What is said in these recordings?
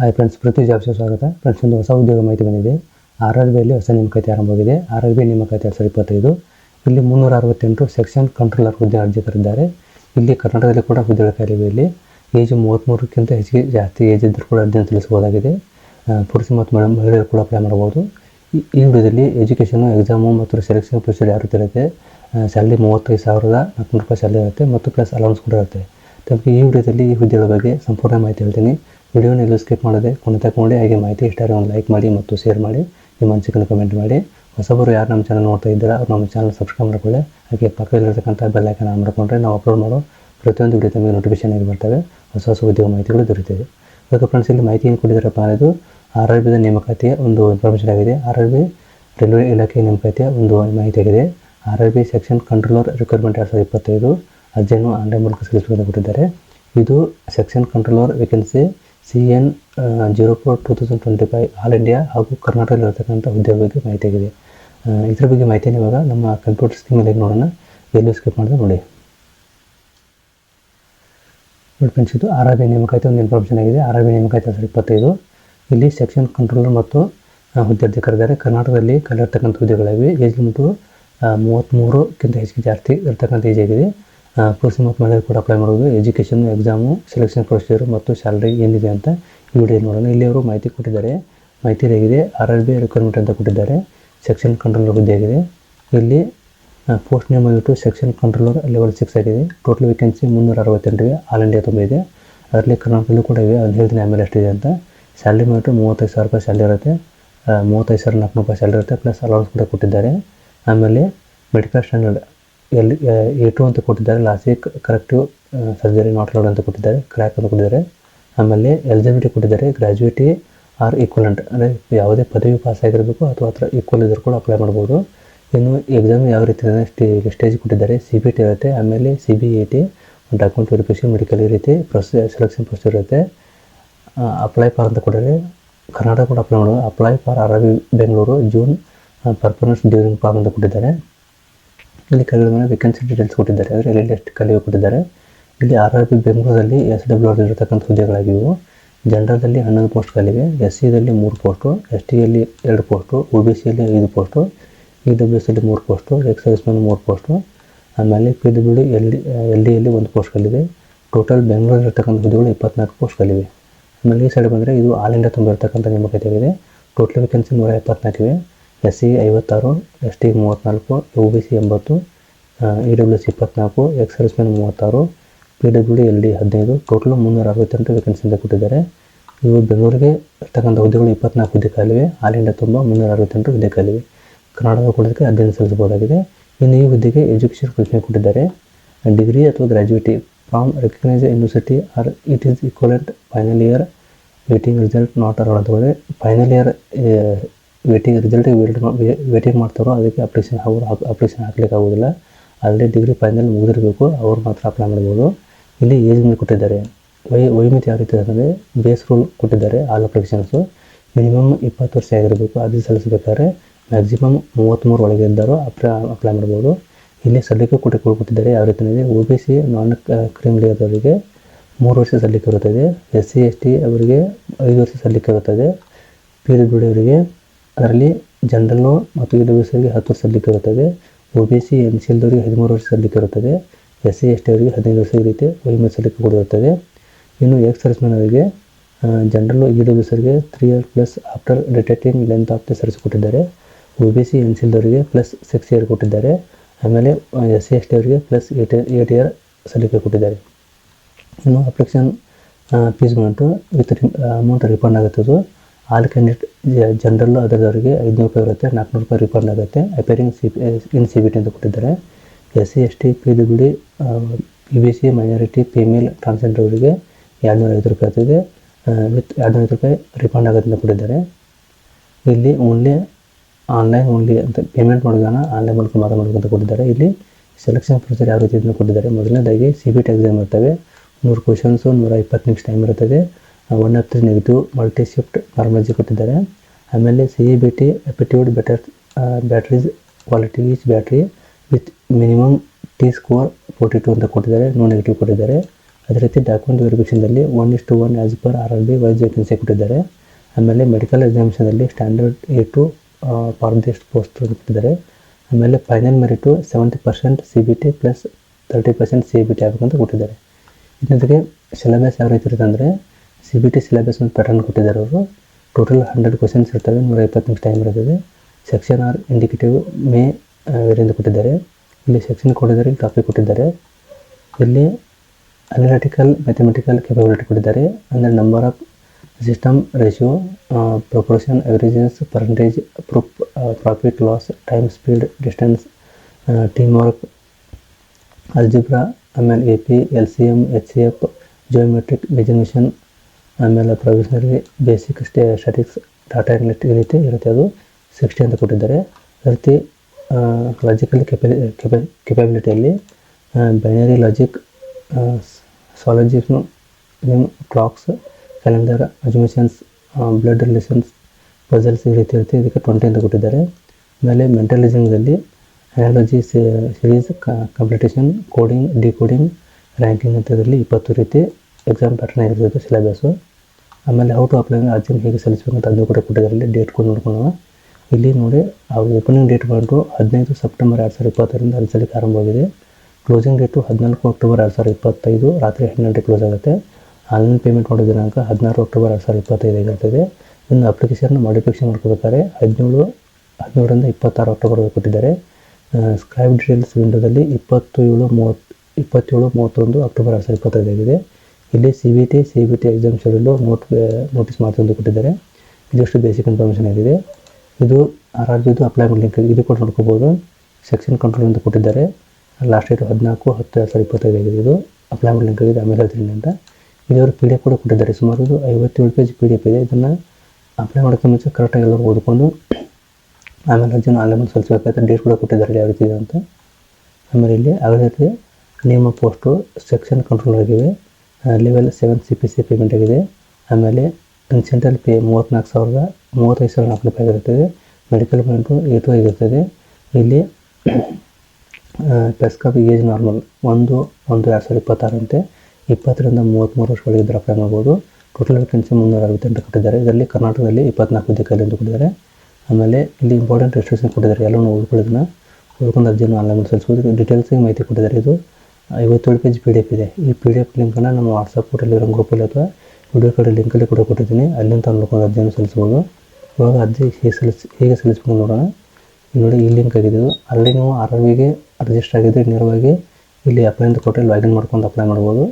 Hi friends ಪ್ರತಿ ಜಾಬ್ಸ್ಗೆ ಸ್ವಾಗತ. Friends ಒಂದು ಹೊಸ ಉದ್ಯೋಗ ಮಾಹಿತಿ ಬಂದಿದೆ. ಆರ್ ಆರ್ ಬಿಯಲ್ಲಿ ಹೊಸ ನೇಮಕಾತಿ ಆರಂಭವಾಗಿದೆ ಆರ್ ಆರ್ ಬಿ ನೇಮಕಾತಿ ಎರಡು ಸಾವಿರದ ಇಪ್ಪತ್ತೈದು. ಇಲ್ಲಿ ಮುನ್ನೂರ ಅರವತ್ತೆಂಟು ಸೆಕ್ಷನ್ ಕಂಟ್ರೋಲರ್ ಹುದ್ದೆ ಅರ್ಜಿ ಕರೆದಿದ್ದಾರೆ ಇಲ್ಲಿ ಕರ್ನಾಟಕದಲ್ಲಿ ಕೂಡ ಹುದ್ದೆಗಳ ಕಾರ್ಯವಿದೆ ಇಲ್ಲಿ. ಏಜ್ ಮೂವತ್ತ್ಮೂರಕ್ಕಿಂತ ಹೆಚ್ಚಿಗೆ ಜಾಸ್ತಿ ಏಜ್ ಇದ್ದರೂ ಕೂಡ ಅರ್ಜಿಯನ್ನು ಸಲ್ಲಿಸಬಹುದಾಗಿದೆ ಪುರುಷ ಮತ್ತು ಮೇಡಮ್ ಮಹಿಳೆಯರು ಕೂಡ ಅಪ್ಲೈ ಮಾಡಬಹುದು. ಈ- ವಿಡಿಯೋದಲ್ಲಿ ಎಜುಕೇಷನು ಎಕ್ಸಾಮು ಮತ್ತು ಸೆಲೆಕ್ಷನ್ ಪ್ರೊಸೀಜರ್ ಯಾರು ರೀತಿ ಇರುತ್ತೆ ಸ್ಯಾಲ್ರಿ ಮೂವತ್ತೈದು ಸಾವಿರದ ನಾಲ್ಕುನೂರು ರೂಪಾಯಿ ಸ್ಯಾಲ್ರಿ ಇರುತ್ತೆ ಮತ್ತು ಪ್ಲಸ್ ಅಲೌನ್ಸ್ ಕೂಡ ಇರುತ್ತೆ. ತಮಗೆ ಈ ವಿಡಿಯೋದಲ್ಲಿ ಈ ಹುದ್ದೆಗಳ ಬಗ್ಗೆ ಸಂಪೂರ್ಣ ಮಾಹಿತಿ ಹೇಳ್ತೀನಿ. ವಿಡಿಯೋನ ಎಲ್ಲೂ ಸ್ಕಿಪ್ ಮಾಡದೆ ಕೊನೆ ತಗೊಂಡು ಹಾಗೆ ಮಾಹಿತಿ ಇಷ್ಟ ಆದರೆ ಒಂದು ಲೈಕ್ ಮಾಡಿ ಮತ್ತು ಶೇರ್ ಮಾಡಿ. ನಿಮ್ಮ ಅನಿಸಿಕೆಯನ್ನು ಕಮೆಂಟ್ ಮಾಡಿ. ಹೊಸಬರು ಯಾರು ನಮ್ಮ ಚಾನಲ್ ನೋಡ್ತಾ ಇದ್ದಾರೆ, ಅವ್ರು ನಮ್ಮ ಚಾನಲ್ ಸಬ್ಸ್ಕ್ರೈಬ್ ಮಾಡ್ಕೊಳ್ಳಿ. ಹಾಗೆ ಪಕ್ಕದಲ್ಲಿರ್ತಕ್ಕಂಥ ಬೆಲ್ ಐಕನ್ ಆನ್ ಮಾಡ್ಕೊಂಡ್ರೆ ನಾವು ಅಪ್ಲೋಡ್ ಮಾಡೋ ಪ್ರತಿಯೊಂದು ವಿಡಿಯೋ ತಮಗೆ ನೋಟಿಫಿಕೇಶನ್ ಆಗಿ ಬರ್ತವೆ. ಹೊಸ ಹೊಸ ಉದ್ಯೋಗ ಮಾಹಿತಿಗಳು ದೊರೆಯುತ್ತದೆ ಅದಕ್ಕೆ ಫ್ರೆಂಡ್ಸ್ ಇಲ್ಲಿ ಮಾಹಿತಿ ಏನು ಕೊಟ್ಟಿದ್ದಾರಪ್ಪ ಅನ್ನೋದು ಆರ್ ಆರ್ ಬಿದ ನೇಮಕಾತಿಯ ಒಂದು ಇನ್ಫಾರ್ಮೇಷನ್ ಆಗಿದೆ. ಆರ್ ಆರ್ ಬಿ ರೈಲ್ವೆ ಇಲಾಖೆ ನೇಮಕಾತಿಯ ಒಂದು ಮಾಹಿತಿ ಆಗಿದೆ. R R B section controller requirement ಎರಡು ಸಾವಿರದ ಇಪ್ಪತ್ತೈದು ಅರ್ಜಿಯನ್ನು ಆನ್ಲೈನ್ ಮೂಲಕ ಸಲ್ಲಿಸಬೇಕಾಗಿ ಕೊಟ್ಟಿದ್ದಾರೆ. ಇದು section controller vacancy C N zero four two thousand twenty five all India ಹಾಗೂ ಕರ್ನಾಟಕದಲ್ಲಿರ್ತಕ್ಕಂಥ ಹುದ್ದೆ ಬಗ್ಗೆ ಮಾಹಿತಿ ಆಗಿದೆ. ಇದ್ರ ಬಗ್ಗೆ ಮಾಹಿತಿನ ಇವಾಗ ನಮ್ಮ ಕಂಪ್ಯೂಟರ್ ಸ್ಕೀಮಲ್ಲಿ ನೋಡೋಣ. ಎಲ್ಲೂ ಸ್ಕಿಪ್ ಮಾಡಿದ್ರೆ ನೋಡಿ. ನೋಡಿ ಫ್ರೆಂಡ್ಸ್ ಇದು ಆರ್ ಬಿ ನೇಮಕಾತಿ ಒಂದು ಇನ್ಫಾರ್ಮೇಷನ್ ಆಗಿದೆ. ಆರ್ ಬಿ ನೇಮಕಾತಿ ಎರಡು ಇಪ್ಪತ್ತೈದು. ಇಲ್ಲಿ ಸೆಕ್ಷನ್ ಕಂಟ್ರೋಲರ್ ಮತ್ತು ಹುದ್ದೆ ಅರ್ಜಿ ಕರೆದಿದ್ದಾರೆ. ಕರ್ನಾಟಕದಲ್ಲಿ ಕಲಿರ್ತಕ್ಕಂಥ ಹುದ್ದೆಗಳಾಗಿವೆ ಏಜ್ ಲಿಮಿಟು ಮೂವತ್ತ್ಮೂರಕ್ಕಿಂತ ಹೆಚ್ಚಿಗೆ ಜಾಸ್ತಿ ಇರ್ತಕ್ಕಂಥ ಏಜ್ ಆಗಿದೆ. ಪುರುಷ ಮತ್ತು ಮಹಿಳೆಯರು ಕೂಡ ಅಪ್ಲೈ ಮಾಡೋದು ಎಜುಕೇಷನ್ ಎಕ್ಸಾಮು ಸೆಲೆಕ್ಷನ್ ಪ್ರೊಸೀಜರ್ ಮತ್ತು ಸ್ಯಾಲ್ರಿ ಏನಿದೆ ಅಂತ ಈ ವಿಡಿಯೋ ನೋಡೋಣ. ಇಲ್ಲಿ ಅವರು ಮಾಹಿತಿ ಕೊಟ್ಟಿದ್ದಾರೆ. ಮಾಹಿತಿ ಹೇಗಿದೆ? ಆರ್ ಆರ್ ಬಿ ರಿಕ್ವೈರ್ಮೆಂಟ್ ಅಂತ ಕೊಟ್ಟಿದ್ದಾರೆ. ಸೆಕ್ಷನ್ ಕಂಟ್ರೋಲರ್ ಹುದ್ದೆ ಆಗಿದೆ ಇಲ್ಲಿ ಪೋಸ್ಟ್ ನೇಮ್ ಆಗಿಬಿಟ್ಟು ಸೆಕ್ಷನ್ ಕಂಟ್ರೋಲರ್ ಲೆವೆಲ್ ಸಿಕ್ಸ್ ಆಗಿದೆ. ಟೋಟಲ್ ವೇಕೆನ್ಸಿ ಮುನ್ನೂರ ಅರವತ್ತೆಂಟಿವೆ ಆಲ್ ಇಂಡಿಯಾ ತುಂಬ ಇದೆ. ಅದರಲ್ಲಿ ಕರ್ನಾಟಕದಲ್ಲೂ ಕೂಡ ಇವೆ. ಅದು ಹೇಳ್ತೀನಿ ಆಮೇಲೆ ಎಷ್ಟಿದೆ ಅಂತ. ಸ್ಯಾಲ್ರಿ ಮಾಡಿಬಿಟ್ಟು ಮೂವತ್ತೈದು ಸಾವಿರ ರೂಪಾಯಿ ಸ್ಯಾಲ್ರಿ ಇರುತ್ತೆ. ಮೂವತ್ತೈದು ಸಾವಿರ ನಾಲ್ಕು ರೂಪಾಯಿ ಸ್ಯಾಲ್ರಿ ಇರುತ್ತೆ. ಪ್ಲಸ್ ಅಲೌನ್ಸ್ ಕೂಡ ಕೊಟ್ಟಿದ್ದಾರೆ. ಆಮೇಲೆ ಮೆಡಿಕಲ್ ಸ್ಟ್ಯಾಂಡರ್ಡ್ ಎಲ್ಲಿ, ಎ ಟು ಅಂತ ಕೊಟ್ಟಿದ್ದಾರೆ. ಲಾಸ್ಟಿಗೆ ಕರೆಕ್ಟ್ ಸರ್ಜರಿ ನಾಟ್ ಅಲೌಡ್ ಅಂತ ಕೊಟ್ಟಿದ್ದಾರೆ. ಕ್ರ್ಯಾಕ್ ಅಂತ ಕೊಟ್ಟಿದ್ದಾರೆ. ಆಮೇಲೆ ಎಲಿಜಿಬಿಲಿಟಿ ಕೊಟ್ಟಿದ್ದಾರೆ. ಗ್ರ್ಯಾಜುಯೇಟಿ ಆರ್ ಈಕ್ವಲೆಂಟ್ ಅಂದರೆ ಯಾವುದೇ ಪದವಿ ಪಾಸ್ ಆಗಿರಬೇಕು ಅಥವಾ ಹತ್ರ ಈಕ್ವಲ್ ಇದ್ರೂ ಕೂಡ ಅಪ್ಲೈ ಮಾಡ್ಬೋದು. ಇನ್ನು ಎಕ್ಸಾಮ್ ಯಾವ ರೀತಿ ಸ್ಟೇ ಸ್ಟೇಜ್ ಕೊಟ್ಟಿದ್ದಾರೆ. ಸಿ ಬಿ ಟಿ ಇರುತ್ತೆ. ಆಮೇಲೆ C B A T document verification medical ಈ ರೀತಿ ಪ್ರೊಸೆ ಸೆಲೆಕ್ಷನ್ ಪ್ರೊಸೀಜರ್ ಇರುತ್ತೆ. ಅಪ್ಲೈ ಫಾರ್ ಅಂತ ಕೊಟ್ಟಿದ್ದಾರೆ. ಕರ್ನಾಟಕ ಕೂಡ ಅಪ್ಲೈ ಮಾಡೋದು apply for B Bengaluru June performance during form ಅಂತ ಕೊಟ್ಟಿದ್ದಾರೆ. ಇಲ್ಲಿ ಕೆಳಗಡೆ ವೇಕೆನ್ಸಿ ಡೀಟೇಲ್ಸ್ ಕೊಟ್ಟಿದ್ದಾರೆ. ಅಂದರೆ ಎಲ್ಲಿ ಕಲಿಯೋ ಕೊಟ್ಟಿದ್ದಾರೆ? ಇಲ್ಲಿ ಆರ್ ಆರ್ ಬಿ ಬೆಂಗಳೂರಲ್ಲಿ ಎಸ್ ಡಬ್ಲ್ಯೂ ಆರ್ ಇರತಕ್ಕಂಥ ಹುದ್ದೆಗಳಾಗಿವೆ. ಜನರಲ್ದಲ್ಲಿ ಹನ್ನೊಂದು ಪೋಸ್ಟ್ಗಳಿವೆ ಎಸ್ ಸಿದಲ್ಲಿ ಮೂರು ಪೋಸ್ಟು ಎಸ್ ಟಿಯಲ್ಲಿ ಎರಡು ಪೋಸ್ಟು ಒ ಬಿ ಸಿಯಲ್ಲಿ ಐದು ಪೋಸ್ಟು ಇ ಡಬ್ಲ್ಯೂ ಎಸ್ ಅಲ್ಲಿ ಮೂರು ಪೋಸ್ಟು ಎಸ್ ಮೇಲೆ ಮೂರು ಪೋಸ್ಟು ಆಮೇಲೆ P W D L D L ಡಿಯಲ್ಲಿ ಒಂದು ಪೋಸ್ಟ್ಗಳಿದೆ ಟೋಟಲ್ ಬೆಂಗಳೂರಲ್ಲಿರ್ತಕ್ಕಂಥ ಹುದ್ದೆಗಳು ಇಪ್ಪತ್ನಾಲ್ಕು ಪೋಸ್ಟ್ಗಳಿವೆ ಆಮೇಲೆ ಈ ಸೈಡ್ ಬಂದರೆ ಇದು ಆಲ್ ಇಂಡಿಯಾ ತುಂಬ ಇರತಕ್ಕಂಥ ಆಗಿದೆ ಟೋಟಲ್ ವೇಕೆನ್ಸಿ ನೂರ ಎಪ್ಪತ್ನಾಲ್ಕಿವೆ ಎಸ್ ಸಿ ಐವತ್ತಾರು ಎಸ್ ಟಿ ಮೂವತ್ತ್ನಾಲ್ಕು ಯು ಬಿ ಸಿ ಎಂಬತ್ತು ಇ ಡಬ್ಲ್ಯೂ ಸಿ ಇಪ್ಪತ್ತ್ನಾಲ್ಕು ಎಕ್ಸ್ ಮ್ಯಾನ್ ಮೂವತ್ತಾರು, P W D, L D ಹದಿನೈದು, ಟೋಟಲ್ ಮುನ್ನೂರ ಅರವತ್ತೆಂಟು ವೇಕೆನ್ಸಿಯಿಂದ ಕೊಟ್ಟಿದ್ದಾರೆ. ಇವು ಬೆಂಗಳೂರಿಗೆ ಇರ್ತಕ್ಕಂಥ ಹುದ್ದೆಗಳು ಇಪ್ಪತ್ನಾಲ್ಕು ಹುದ್ದೆ ಖಾಲಿವೆ ಆಲ್ ಇಂಡಿಯಾ ತುಂಬ ಮುನ್ನೂರ ಅರವತ್ತೆಂಟು ಹುದ್ದೆ ಖಾಲಿವೆ ಕರ್ನಾಟಕ ಕೊಡೋದಕ್ಕೆ ಅಧ್ಯಯನ ಸಲ್ಲಿಸಬಹುದಾಗಿದೆ. ಇನ್ನು ಈ ಹುದ್ದೆಗೆ ಎಜುಕೇಷನ್ ಕ್ವಶನ್ ಕೊಟ್ಟಿದ್ದಾರೆ. ಡಿಗ್ರಿ ಅಥವಾ graduate from recognise university or it is equivalent final year waiting result not are ಅಂತ ಹೋದರೆ ಫೈನಲ್ ಇಯರ್ ವೇಟಿಂಗ್ ರಿಸಲ್ಟಿಗೆ ವೇಟ್ ವೇಟಿಂಗ್ ಮಾಡ್ತಾರೋ ಅದಕ್ಕೆ ಅಪ್ಲಿಕೇಶನ್ ಅವರು ಅಪ್ಲಿಕೇಶನ್ ಹಾಕ್ಲಿಕ್ಕೆ ಆಗೋದಿಲ್ಲ. ಆಲ್ರೆಡಿ ಡಿಗ್ರಿ ಫೈನಲ್ ಮುಗಿದಿರಬೇಕು, ಅವ್ರು ಮಾತ್ರ ಅಪ್ಲೈ ಮಾಡ್ಬೋದು. ಇಲ್ಲಿ ಏಜ್ ಮೇಲೆ ಕೊಟ್ಟಿದ್ದಾರೆ. ವೈ ವೈಮಿತಿ ಯಾವ ರೀತಿ ಅಂದರೆ ಬೇಸ್ ರೂಲ್ ಕೊಟ್ಟಿದ್ದಾರೆ ಆಲ್ ಅಪ್ಲಿಕೇಶನ್ಸು ಮಿನಿಮಮ್ ಇಪ್ಪತ್ತು ವರ್ಷ ಆಗಿರಬೇಕು ಅರ್ಜಿ ಸಲ್ಲಿಸಬೇಕಾದ್ರೆ ಮ್ಯಾಕ್ಸಿಮಮ್ ಮೂವತ್ತ್ಮೂರು ಒಳಗೆ ಇದ್ದಾರೋ ಅಪ್ಲೈ ಅಪ್ಲೈ ಮಾಡ್ಬೋದು. ಇಲ್ಲಿ ಸಲ್ಲಿಕೆ ಕೊಟ್ಟು ಕೊಟ್ಟಿದ್ದಾರೆ ಯಾವ ರೀತಿ ಅಂದರೆ O B C non cream ಲೇಯರ್ದವರಿಗೆ ಮೂರು ವರ್ಷ ಸಲ್ಲಿಕೆ ಇರುತ್ತದೆ. ಎಸ್ ಸಿ ಎಸ್ ಟಿ ಅವರಿಗೆ ಐದು ವರ್ಷ ಸಲ್ಲಿಕೆ ಇರುತ್ತದೆ. ಪಿ ಡಬ್ಲ್ಯೂ ಡಿ ಅವರಿಗೆ ಅದರಲ್ಲಿ ಜನರಲ್ಲು ಮತ್ತು ಇ ಡಬ್ಲ್ಯೂ ಹತ್ತು ವರ್ಷ ಸಲ್ಲಿಕೆ ಇರುತ್ತದೆ. O B C M C ಹದಿಮೂರು ವರ್ಷ ಸಲ್ಲಿಕೆ ಇರುತ್ತದೆ. ಎಸ್ ಸಿ, ಎಸ್ ಟಿ ಅವರಿಗೆ ಹದಿನೈದು ವರ್ಷ ಈ ರೀತಿ ವಯೋಮಿತಿ ಸಲ್ಲಿಕೆ ಕೊಡಿರುತ್ತದೆ ಇನ್ನು ಎಕ್ಸ್ ಸರ್ವಿಸ್ಮನ್ ಅವರಿಗೆ ಜನರಲ್ಲು E W three year plus after detecting length of the service ಕೊಟ್ಟಿದ್ದಾರೆ. O B C M C plus six year ಕೊಟ್ಟಿದ್ದಾರೆ. ಆಮೇಲೆ ಎಸ್ ಸಿ, ಎಸ್ ಟಿ ಅವರಿಗೆ ಪ್ಲಸ್ ಏಟ್ ಏಟ್ ಇಯರ್ ಸಲ್ಲಿಕೆ ಕೊಟ್ಟಿದ್ದಾರೆ. ಇನ್ನು ಅಪ್ಲಿಕೇಶನ್ ಫೀಸ್ ಬಂತು. With amount refund ಆಗುತ್ತೆ ಅದು ಆಲ್ ಕ್ಯಾಂಡಿಡೇಟ್ ಜನರಲ್ ಅದರವರಿಗೆ ಐದುನೂರು ರೂಪಾಯಿ ಇರುತ್ತೆ ನಾಲ್ಕುನೂರು ರೂಪಾಯಿ ರಿಫಂಡ್ ಆಗುತ್ತೆ. Appearing C in C B T ಅಂತ ಕೊಟ್ಟಿದ್ದಾರೆ. S C, S T, P W D P B C, minority female transgender ಅವರಿಗೆ ಎರಡುನೂರ ಐವತ್ತು ರೂಪಾಯಿ ಆಗ್ತದೆ. ವಿತ್ ಎರಡುನೂರ ಐವತ್ತು ರೂಪಾಯಿ ರಿಫಂಡ್ ಆಗುತ್ತೆ ಅಂತ ಕೊಟ್ಟಿದ್ದಾರೆ. ಇಲ್ಲಿ ಓನ್ಲಿ ಆನ್ಲೈನ್ ಓನ್ಲಿ ಅಂತ ಪೇಮೆಂಟ್ ಮಾಡೋದನ್ನ ಆನ್ಲೈನ್ ಮೂಲಕ ಮಾತ್ರ ಮಾಡಬೇಕಂತ ಕೊಟ್ಟಿದ್ದಾರೆ. ಇಲ್ಲಿ ಸೆಲೆಕ್ಷನ್ ಪ್ರೊಸೆಸ್ ಯಾವ ರೀತಿ ಕೊಟ್ಟಿದ್ದಾರೆ. ಮೊದಲನೇದಾಗಿ ಸಿ ಬಿ ಟಿ ಎಕ್ಸಾಮ್ ಇರ್ತವೆ. ನೂರು ಕ್ವಶನ್ಸು ನೂರ ಇಪ್ಪತ್ತು ನಿಮಿಷ ಟೈಮ್ ಇರುತ್ತದೆ one of three negative multi shift normalisation ಕೊಟ್ಟಿದ್ದಾರೆ. ಆಮೇಲೆ C E B T aptitude better batteries quality each battery with minimum T score forty two ಅಂತ ಕೊಟ್ಟಿದ್ದಾರೆ ನೋ ನೆಗೆಟಿವ್ ಕೊಟ್ಟಿದ್ದಾರೆ. ಅದೇ ರೀತಿ document ವೆರಿಫಿಕೇಷನ್ದಲ್ಲಿ one is to one as per R R B wise vacancy ಕೊಟ್ಟಿದ್ದಾರೆ. ಆಮೇಲೆ medical ಎಕ್ಸಾಮಿಷನಲ್ಲಿ standard A two for this post ಕೊಟ್ಟಿದ್ದಾರೆ. ಆಮೇಲೆ final merit seventy percent C B T plus thirty percent C B T ಆಗಬೇಕಂತ ಕೊಟ್ಟಿದ್ದಾರೆ. ಇನ್ನೊಂದಿಗೆ syllabus ಯಾವ ರೀತಿ ಇರುತ್ತೆ ಅಂದರೆ ಸಿ ಬಿ ಟಿ ಸಿಲೆಬಸ್ ಒಂದು ಪ್ಯಾಟರ್ನ್ ಕೊಟ್ಟಿದ್ದಾರೆ ಅವರು. ಟೋಟಲ್ ಹಂಡ್ರೆಡ್ ಕ್ವಶನ್ಸ್ ಇರ್ತವೆ, ನೂರ ಇಪ್ಪತ್ತು ನಿಮಿಷ ಟೈಮ್ ಇರ್ತದೆ. ಸೆಕ್ಷನ್ ಆರ್ ಇಂಡಿಕೇಟಿವ್ ಮೇ ವೇರಿಯಿಂದ ಕೊಟ್ಟಿದ್ದಾರೆ. ಇಲ್ಲಿ ಸೆಕ್ಷನ್ ಕೊಟ್ಟಿದ್ದಾರೆ ಟಾಪಿಕ್ ಕೊಟ್ಟಿದ್ದಾರೆ. ಇಲ್ಲಿ ಅನಾಲಿಟಿಕಲ್ ಮ್ಯಾಥಮೆಟಿಕಲ್ ಕೆಪಬಿಲಿಟಿ ಕೊಟ್ಟಿದ್ದಾರೆ. ಅಂದರೆ number of system ratio proportion averages percentage proof profit loss time speed distance team work algebra ಆಮೇಲೆ A P L C M H C F geometric mensuration ಆಮೇಲೆ provisionary basic stay statics data analyst ಈ ರೀತಿ ಇರುತ್ತೆ ಅದು sixty ಅಂತ ಕೊಟ್ಟಿದ್ದಾರೆ. ರೀತಿ logical cap ಕೆಪಬಿಲಿಟಿಯಲ್ಲಿ binary logic syllogism clocks calendar assumptions blood relations puzzles ಈ ರೀತಿ ಇರುತ್ತೆ. ಇದಕ್ಕೆ ಟ್ವೆಂಟಿ ಅಂತ ಕೊಟ್ಟಿದ್ದಾರೆ. ಆಮೇಲೆ ಮೆಂಟಲಿಸಮ್ದಲ್ಲಿ analogy series completion coding decoding ranking ಅಂತ ಇದರಲ್ಲಿ ಇಪ್ಪತ್ತು ರೀತಿ ಎಕ್ಸಾಮ್ ಪ್ಯಾಟರ್ನ್ ಆಗಿರ್ತದೆ ಸಿಲೆಬಸ್ಸು ಆಮೇಲೆ ಹೌ ಟು ಅಪ್ಲೈ ಅರ್ಜಿನ ಹೇಗೆ ಸಲ್ಲಿಸಬೇಕಂತ ಅದನ್ನು ಕೂಡ ಕೊಟ್ಟಿದ್ದಾರೆ ಇಲ್ಲಿ ಡೇಟ್ ಕೂಡ ನಾವು ಇಲ್ಲಿ ನೋಡಿ ಆ ಓಪನಿಂಗ್ ಡೇಟ್ ಬಂದು ಹದಿನೈದು ಸೆಪ್ಟೆಂಬರ್ ಎರಡು ಸಾವಿರದ ಇಪ್ಪತ್ತರಿಂದ ಅರ್ಜಿ ಸಲ್ಲಿಕೆ ಆರಂಭವಾಗಿದೆ. ಕ್ಲೋಸಿಂಗ್ ಡೇಟು ಹದಿನಾಲ್ಕು ಅಕ್ಟೋಬರ್ ಎರಡು ಸಾವಿರದ ಇಪ್ಪತ್ತೈದು, ರಾತ್ರಿ ಹನ್ನೆರಡು ಕ್ಲೋಸ್ ಆಗುತ್ತೆ. ಆನ್ಲೈನ್ ಪೇಮೆಂಟ್ ಮಾಡೋ ದಿನಾಂಕ ಹದಿನಾರು ಅಕ್ಟೋಬರ್ ಎರಡು ಸಾವಿರದ ಇಪ್ಪತ್ತೈದು ಆಗಿರ್ತದೆ ಇನ್ನು ಅಪ್ಲಿಕೇಶನ್ ಮಾಡಿಫಿಕೇಷನ್ ಮಾಡ್ಕೋಬೇಕಾದ್ರೆ ಹದಿನೇಳು, ಹದಿನೇಳರಿಂದ ಇಪ್ಪತ್ತಾರು ಅಕ್ಟೋಬರ್ ಕೊಟ್ಟಿದ್ದಾರೆ. ಸ್ಕ್ರೈಬ್ ಡೀಟೇಲ್ಸ್ ವಿಂಡೋದಲ್ಲಿ ಇಪ್ಪತ್ತು ಏಳು ಮೂವತ್ತು, ಇಪ್ಪತ್ತೇಳು ಮೂವತ್ತೊಂದು ಅಕ್ಟೋಬರ್ ಎರಡು ಸಾವಿರದ ಇಪ್ಪತ್ತೈದು ಆಗಿದೆ. ಇಲ್ಲಿ C B T C B T exam schedule note notice ಮಾತ್ರ ಕೊಟ್ಟಿದ್ದಾರೆ. ಇದಷ್ಟು ಬೇಸಿಕ್ ಇನ್ಫಾರ್ಮೇಷನ್ ಆಗಿದೆ. ಇದು ಆರ್ ಆರ್ ಬಿದು ಅಪ್ಲೈ ಲಿಂಕ್ ಇದು ಕೂಡ ನೋಡ್ಕೋಬೋದು. ಸೆಕ್ಷನ್ ಕಂಟ್ರೋಲ್ ಅಂತ ಕೊಟ್ಟಿದ್ದಾರೆ. ಲಾಸ್ಟ್ ಡೇಟ್ ಹದಿನಾಲ್ಕು, ಹತ್ತು, ಎರಡು ಸಾವಿರದ ಇಪ್ಪತ್ತೈದು ಆಗಿದೆ ಇದು. ಅಪ್ಲೈ ಲಿಂಕ್ ಆಗಿದೆ, ಆಮೇಲೆ ಹೇಳ್ತೀನಿ ಅಂತ. ಇದವರು ಪಿ ಡಿ ಎಫ್ ಕೂಡ ಕೊಟ್ಟಿದ್ದಾರೆ. ಸುಮಾರು ಇದು ಐವತ್ತೇಳು ಪೇಜ್ ಪಿ ಡಿ ಎಫ್ ಇದೆ. ಇದನ್ನು ಅಪ್ಲೈ ಮಾಡೋಕ್ಕೆ ಮುಂಚೆ ಕರೆಕ್ಟಾಗಿ ಎಲ್ಲರೂ ಓದ್ಕೊಂಡು, ಆಮೇಲೆ ಅರ್ಜಿನ ಆನ್ಲೈನ್ ಸಲ್ಲಿಸಬೇಕಾದ್ರೆ ಡೇಟ್ ಕೂಡ ಕೊಟ್ಟಿದ್ದಾರೆ ಯಾವ ರೀತಿ ಇದೆ ಅಂತ. ಆಮೇಲೆ ಇಲ್ಲಿ ಆಗಲೇ ನೇಮ ಪೋಸ್ಟು ಸೆಕ್ಷನ್ ಕಂಟ್ರೋಲ್ ಆಗಿವೆ. Level seven C P C payment ಆಗಿದೆ. ಆಮೇಲೆ ಸೆಂಟ್ರಲ್ ಪೇ ಮೂವತ್ತ್ನಾಲ್ಕು ಸಾವಿರದ ಮೂವತ್ತೈದು ಸಾವಿರದ ನಾಲ್ಕು ರೂಪಾಯಿ ಆಗಿರುತ್ತದೆ. ಮೆಡಿಕಲ್ ಪೇಮೆಂಟು ಏಟು ಆಗಿರುತ್ತದೆ. ಇಲ್ಲಿ ಪೆಸ್ಕಾಪ್ ಏಜ್ ನಾರ್ಮಲ್ ಒಂದು ಒಂದು ಎರಡು ಸಾವಿರದ ಇಪ್ಪತ್ತಾರಂತೆ ಇಪ್ಪತ್ತರಿಂದ ಮೂವತ್ತ್ಮೂರು ವರ್ಷ ಇದರ ಅಪ್ಲೈ ಮಾಡ್ಬೋದು. ಟೋಟಲ್ ವೇಕೆನ್ಸಿ ಮುನ್ನೂರ ಅರವತ್ತೆಂಟು ಕೊಟ್ಟಿದ್ದಾರೆ. ಇದರಲ್ಲಿ ಕರ್ನಾಟಕದಲ್ಲಿ ಇಪ್ಪತ್ನಾಲ್ಕು ಹುದ್ದೆ ಅಂತ ಕೊಟ್ಟಿದ್ದಾರೆ. ಆಮೇಲೆ ಇಲ್ಲಿ ಇಂಪಾರ್ಟೆಂಟ್ ರಿಸ್ಟ್ರಿಕ್ಷನ್ ಕೊಟ್ಟಿದ್ದಾರೆ. ಎಲ್ಲನೂ ಉಳ್ಕೊಳ್ಳೋದನ್ನ. ಉಳ್ಕೊಂಡು ಅರ್ಜಿಯನ್ನು ಆನ್ಲೈನ್ ಸಲ್ಲಿಸ್ಬೋದು ಡೀಟೇಲ್ಸಿಗೆ ಮಾಹಿತಿ ಕೊಟ್ಟಿದ್ದಾರೆ ಇದು. ಐವತ್ತೇಳು ಪೇಜ್ ಪಿ ಡಿ ಎಫ್ ಇದೆ. ಈ ಪಿ ಡಿ ಎಫ್ ಲಿಂಕನ್ನು ನಮ್ಮ ವಾಟ್ಸಪ್ ಟೆಲಿಗ್ರಾಮ್ ಗ್ರೂಪಲ್ಲಿ ಅಥವಾ ವಿಡಿಯೋ ಕಡೆ ಲಿಂಕಲ್ಲಿ ಕೂಡ ಕೊಟ್ಟಿದ್ದೀನಿ. ಅಲ್ಲಿಂದ ನೋಡ್ಕೊಂಡು ಅರ್ಜಿಯನ್ನು ಸಲ್ಲಿಸ್ಬೋದು. ಇವಾಗ ಅರ್ಜಿ ಹೇಗೆ ಸಲ್ಲಿಸಿ, ಹೇಗೆ ಸಲ್ಲಿಸ್ಬೇಕು ನೋಡೋಣ. ನೋಡಿ ಈ ಲಿಂಕ್ ಆಗಿದೆ. ಅಲ್ಲಿ ನೀವು ಆರ್ ಆರ್ ವಿಗೆ ರಿಜಿಸ್ಟರ್ ಆಗಿದ್ದರೆ ನೇರವಾಗಿ ಇಲ್ಲಿ ಅಪ್ಲೈ ಅಂತ ಕೊಟ್ಟರೆ ಲಾಗಿನ್ ಮಾಡ್ಕೊಂಡು ಅಪ್ಲೈ ಮಾಡ್ಬೋದು.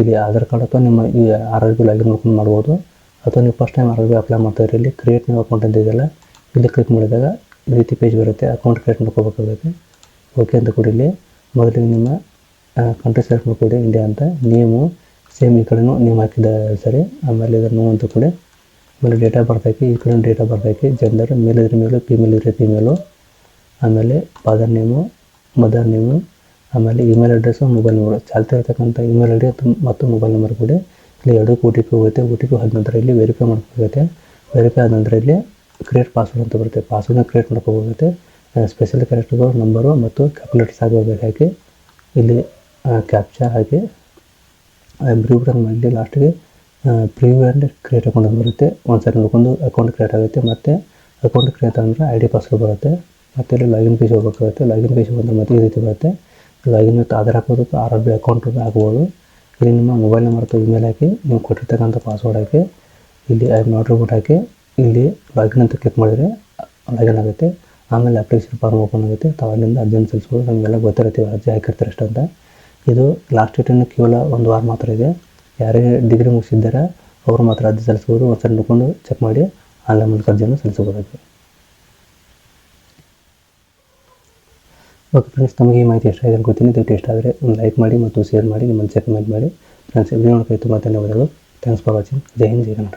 ಇಲ್ಲಿ ಆಧಾರ್ ಕಾರ್ಡ್ ಅಥವಾ ನಿಮ್ಮ ಈ ಆರ್ ಆರ್ ಬಿ ಲಾಗಿನ್ ಮಾಡ್ಕೊಂಡು ಮಾಡ್ಬೋದು. ಅಥವಾ ನೀವು first time R R B apply ಮಾಡ್ತಾಯಿದ್ರೆ ಇಲ್ಲಿ ಕ್ರಿಯೇಟ್ ನೀವು ಅಕೌಂಟ್ ಅಂತ ಇದೆಯಲ್ಲ, ಇಲ್ಲಿ ಕ್ಲಿಕ್ ಮಾಡಿದಾಗ ಈ ರೀತಿ ಪೇಜ್ ಬರುತ್ತೆ. ಅಕೌಂಟ್ ಕ್ರಿಯೇಟ್ ಮಾಡ್ಕೋಬೇಕಾಗುತ್ತೆ. ಓಕೆ ಅಂತ ಕೊಡಿ ಇಲ್ಲಿ. ಮೊದಲಿಗೆ ನಿಮ್ಮ ಕಂಟ್ರಿ ಸೆಲೆಕ್ಟ್ ಮಾಡಿಕೊಡಿ ಇಂಡಿಯಾ ಅಂತ. ನೇಮು ಸೇಮ್ ಈ ಕಡೆನೂ ನೇಮ್ ಹಾಕಿದ ಸರಿ. ಆಮೇಲೆ ಇದರ ನೋವು ಅಂತ ಕೊಡಿ. ಆಮೇಲೆ ಡೇಟಾ ಆಫ್ ಬರ್ತ್ ಹಾಕಿ ಈ ಕಡೆ ಡೇಟಾ ಆಫ್ ಬರ್ತ್ ಹಾಕಿ ಜೆಂಡರ್ ಮೇಲ್ ಇದ್ರೆ ಮೇಲು ಫಿಮೇಲ್ ಇದ್ರೆ ಫಿಮೇಲು ಆಮೇಲೆ ಫಾದರ್ ನೇಮು ಮದರ್ ನೇಮು ಆಮೇಲೆ ಇಮೇಲ್ ಅಡ್ರೆಸ್ಸು ಮೊಬೈಲ್ ನಂಬರ್ ಚಾಲ್ತಿ ಇರ್ತಕ್ಕಂಥ ಇಮೇಲ್ ಐ ಡಿ ಮತ್ತು ಮೊಬೈಲ್ ನಂಬರ್ ಕೊಡಿ. ಇಲ್ಲಿ ಎರಡಕ್ಕೂ ಒ ಟಿ ಪಿ ಹೋಗುತ್ತೆ ಒ ಟಿ ಪಿ ಹೋದ ನಂತರ ಇಲ್ಲಿ ವೆರಿಫೈ ಮಾಡ್ಕೋಬೇಕಾಗುತ್ತೆ ವೆರಿಫೈ ಆದ ನಂತರ ಇಲ್ಲಿ ಕ್ರಿಯೇಟ್ ಪಾಸ್ವರ್ಡ್ ಅಂತ ಬರುತ್ತೆ. ಪಾಸ್ವರ್ಡ್ನ ಕ್ರಿಯೇಟ್ ಮಾಡ್ಕೋಬೇಕಾಗುತ್ತೆ ಸ್ಪೆಷಲ್ ಕ್ಯಾರೆಕ್ಟರ್ಗಳು ನಂಬರು ಮತ್ತು ಕ್ಯಾಲ್ಕುಲೇಟರ್ಸ್ ಆಗಿ ಇಲ್ಲಿ ಕ್ಯಾಪ್ಚಾ ಹಾಕಿ ಬ್ರೀವ್ ರನ್ ಮಾಡಿ ಲಾಸ್ಟಿಗೆ ಪ್ರಿವ್ಯೂ ಆ್ಯಂಡ್ ಕ್ರಿಯೇಟ್ ಅಕೌಂಟ್ ಅಂತ ಬರುತ್ತೆ. ಒಂದು ನೋಡ್ಕೊಂಡು ಅಕೌಂಟ್ ಕ್ರಿಯೇಟ್ ಆಗುತ್ತೆ. ಮತ್ತು ಅಕೌಂಟ್ ಕ್ರಿಯೇಟ್ ಅಂದರೆ ಐ ಡಿ ಪಾಸ್ವರ್ಡ್ ಬರುತ್ತೆ. ಮತ್ತು ಇಲ್ಲಿ ಲಾಗಿನ್ ಪೇಜ್ ಹೋಗಬೇಕಾಗುತ್ತೆ. ಲಾಗಿನ್ ಪೇಜ್ ಬಂದರೆ ಮತ್ತೆ ಈ ರೀತಿ ಬರುತ್ತೆ. ಲಾಗಿನ್ ಮತ್ತು ಆಧಾರ್ ಹಾಕೋದು ಆರ್ ಆರ್ ಬಿ ಅಕೌಂಟ್ ಹಾಕ್ಬೋದು. ಇಲ್ಲಿ ನಿಮ್ಮ ಮೊಬೈಲ್ ನಂಬರ್ ಅಥವಾ ಇಮೇಲ್ ಹಾಕಿ, ನೀವು ಕೊಟ್ಟಿರ್ತಕ್ಕಂಥ ಪಾಸ್ವರ್ಡ್ ಹಾಕಿ, ಇಲ್ಲಿ ಐ ನಾಟ್ ರಿಪೋರ್ಟ್ ಹಾಕಿ, ಇಲ್ಲಿ ಲಾಗಿನ್ ಅಂತ ಕ್ಲಿಕ್ ಮಾಡಿದರೆ ಲಾಗಿನ್ ಆಗುತ್ತೆ. ಆಮೇಲೆ ಅಪ್ಲಿಕೇಶನ್ ಫಾರ್ಮ್ ಓಪನ್ ಆಗುತ್ತೆ. ತಾವು ಅಲ್ಲಿಂದ ಅರ್ಜಿನ ಸಲ್ಲಿಸ್ಬೋದು. ನಮಗೆಲ್ಲ ಗೊತ್ತಿರುತ್ತೆ ಅರ್ಜಿ ಹಾಕಿರ್ತಾರೆ ಅಷ್ಟಂತ ಇದು ಲಾಸ್ಟ್ ಡೇಟನ್ನು ಕೇವಲ ಒಂದು ವಾರ ಮಾತ್ರ ಇದೆ. ಯಾರೇ ಡಿಗ್ರಿ ಮುಗಿಸಿದ್ದಾರೆ, ಅವರು ಮಾತ್ರ ಅರ್ಜಿ ಸಲ್ಲಿಸ್ಬೋದು ಒಂದ್ಸರಿ ನೋಡ್ಕೊಂಡು ಚೆಕ್ ಮಾಡಿ ಆನ್ಲೈನ್ ಮೂಲಕ ಅರ್ಜಿಯನ್ನು ಸಲ್ಲಿಸಬಹುದಾಗಿದೆ. ಓಕೆ ಫ್ರೆಂಡ್ಸ್ ನಮಗೆ ಈ ಮಾಹಿತಿ ಇಷ್ಟ ಆಗಿದೆ ಅನ್ಕೋತೀನಿ ದಯವಿಟ್ಟು ಇಷ್ಟ ಆದರೆ ಒಂದು ಲೈಕ್ ಮಾಡಿ ಮತ್ತು ಶೇರ್ ಮಾಡಿ ನಿಮ್ಮ ಚೆಕ್ ಮಾಡಿ. ಫ್ರೆಂಡ್ಸ್ ವಿಡಿಯೋ ನೋಡೋಕೆ ತುಂಬ ಧನ್ಯವಾದಗಳು. Thanks for watching Jai Hind, Jai Kannada.